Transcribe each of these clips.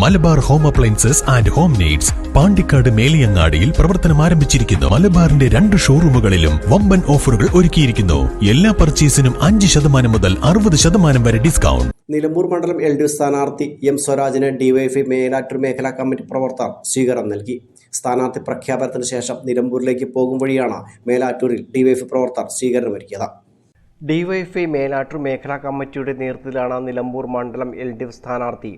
Malabar home appliances and home needs Pandikkad മേലിയങ്ങാടിയിൽ പ്രവർത്തനം ആരംഭിച്ചിരിക്കുന്നു. മലബാറിന്റെ രണ്ട് ഷോറൂമുകളിലും വമ്പൻ ഓഫറുകൾ ഒരുക്കിയിരിക്കുന്നു. എല്ലാ പർച്ചേസിനും അഞ്ച് ശതമാനം മുതൽ അറുപത് ശതമാനം വരെ ഡിസ്കൗണ്ട്. നിലമ്പൂർ മണ്ഡലം എൽ ഡി എഫ് സ്ഥാനാർത്ഥി എം സ്വരാജിന് ഡിവൈഎഫ്ഐ മേലാറ്റൂർ മേഖലാ കമ്മിറ്റി പ്രവർത്തകർ സ്വീകരണം നൽകി. സ്ഥാനാർത്ഥി പ്രഖ്യാപനത്തിന് ശേഷം നിലമ്പൂരിലേക്ക് പോകും വഴിയാണ് മേലാറ്റൂരിൽ ഡിവൈഎഫ്ഐ പ്രവർത്തകർ സ്വീകരണമൊരുക്കിയത്. ഡിവൈഎഫ്ഐ മേലാറ്റൂർ മേഖലാ കമ്മിറ്റിയുടെ നേതൃത്വത്തിലാണ് നിലമ്പൂർ മണ്ഡലം എൽ ഡി എഫ് സ്ഥാനാർത്ഥി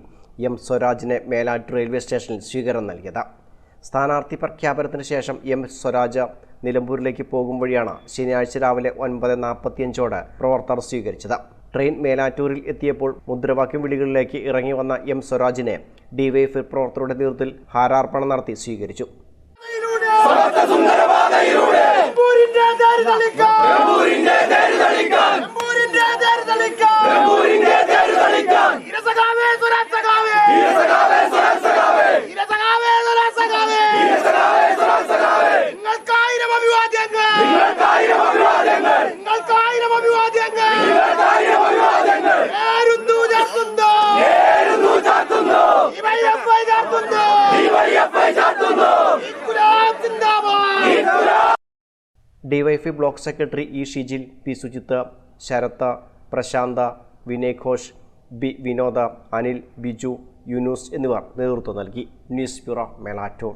എം സ്വരാജിന് മേലാറ്റൂർ റെയിൽവേ സ്റ്റേഷനിൽ സ്വീകരണം നൽകിയത്. സ്ഥാനാർത്ഥി പ്രഖ്യാപനത്തിന് ശേഷം എം സ്വരാജ് നിലമ്പൂരിലേക്ക് പോകും വഴിയാണ് ശനിയാഴ്ച രാവിലെ ഒൻപത് നാൽപ്പത്തിയഞ്ചോടെ പ്രവർത്തകർ സ്വീകരിച്ചത്. ട്രെയിൻ മേലാറ്റൂരിൽ എത്തിയപ്പോൾ മുദ്രവാക്യം വിളികളിലേക്ക് ഇറങ്ങി വന്ന എം സ്വരാജിനെ ഡിവൈഫ് പ്രവർത്തകരുടെ നേതൃത്വത്തിൽ ഹാരാർപ്പണം നടത്തി സ്വീകരിച്ചു. DYFI block secretary E Shijil P Sujith Sarath Prashanth Vinay Ghosh B Vinod Anil Biju Yunus എന്നിവർ നേതൃത്വം നൽകി. News bureau Melattur.